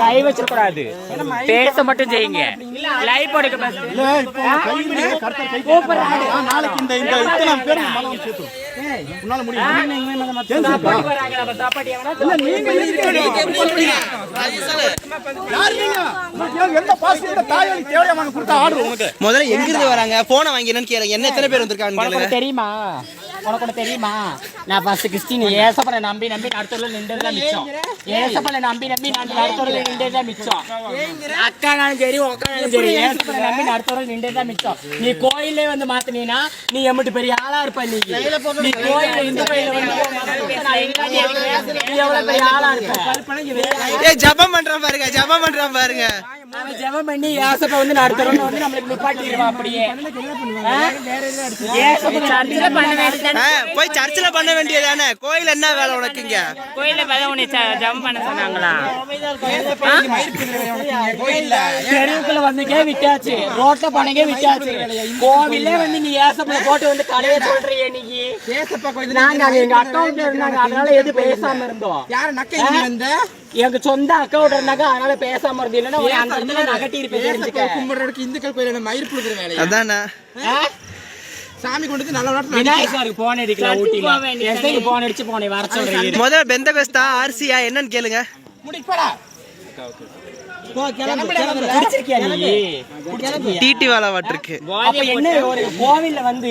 கை வச்சிடக்கூடாது. பேச மட்டும் செய்யுங்க. லைவ். நாளைக்கு இந்த இந்த இத்தனை பேர். உன்னால முதல்ல எங்க இருந்து வராங்க? போன வாங்கி என்னன்னு கேளுங்க. என்ன எத்தனை பேர் வந்திருக்காங்க தெரியுமா? உனக்கு தெரியுமா? நான் ஃபர்ஸ்ட் கிறிஸ்டின் ஏசப்பனை நம்பி நம்பி நடுத்தூர்ல நின்றது மிச்சம். ஏசப்பனை நம்பி நம்பி நான் நடுத்தூர்ல நின்றது மிச்சம். அக்கா அக்கானாலும் சரி உக்கானாலும் சரி ஏசப்பனை நம்பி நடுத்தூர்ல நின்றது மிச்சம். நீ கோயிலே வந்து மாத்தினா நீ எம்பிட்டு பெரிய ஆளா இருப்ப நீ. நீ கோயில இந்து கோயில வந்து எவ்வளவு பெரிய ஆளா இருப்ப? ஜபம் பண்றேன் பாருங்க ஜபம் பண்றேன் பாருங்க. அவன் ஜெபம் பண்ணி ஏசப்ப வந்து நடத்துறோம்னு வந்து நம்மளுக்கு நிப்பாட்டிடுவான் அப்படியே? ஏசப்ப சர்ச்சில் பண்ண வேண்டியது ஆ, போய் சர்ச்சில் பண்ண வேண்டியதானே? கோயில் என்ன வேலை உனக்கு இங்க? கோயில பார்த்தா உன்னை ஜெபம் பண்ண சொன்னாங்களா? தெருவுக்குள்ள வந்துக்கே விட்டாச்சு. ரோட்ல பண்ணக்கே விட்டாச்சு. கோவிலே வந்து நீ ஏசப்பல போட்டு வந்து கடையை சொல்றியே நாங்க அங்க எங்க அக்கௌண்ட்ல இருந்தாங்க. அதனால எது பேசாம இருந்தோம். யார நக்க வந்த? எங்க சொந்த அக்கௌண்ட் இருந்தாங்க அதனால பேசாம இருந்தோம் இல்லைன்னா அந்த இடத்துல நகட்டி இருப்பேன் தெரிஞ்சுக்க. கும்பிடுறதுக்கு இந்துக்கள் கோயில மயிர் புழுக்கிற வேலையா? அதானே? சாமி கொண்டு வந்து நல்ல நாட்டு விநாயகருக்கு போன் அடிக்கலாம் ஊட்டில எஸ்ஐக்கு போன் அடிச்சு போனே வர சொல்றீங்க. முதல்ல பெந்த பெஸ்தா ஆர்சியா என்னன்னு கேளுங்க. முடிப்படா. குடிச்சிருக்கியா நீ டிடி வேலை வாட்டிருக்கு. அப்ப என்ன ஒரு கோவில்ல வந்து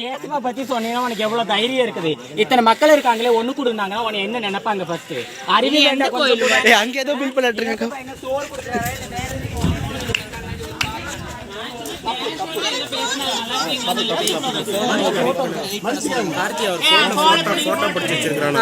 இயேசுவை பத்தி சொன்னீங்கன்னா உனக்கு எவ்வளவு தைரியம் இருக்குது? இத்தனை மக்கள் இருக்காங்களே ஒண்ணு கொடுந்தாங்க உன்னை என்ன நினைப்பாங்க ஃபர்ஸ்ட் அறிவு என்ன கோயில் அங்க ஏதோ பில் பண்ணிட்டு இருக்காங்க. போட்டோ பிடிச்சி வச்சிருக்கான்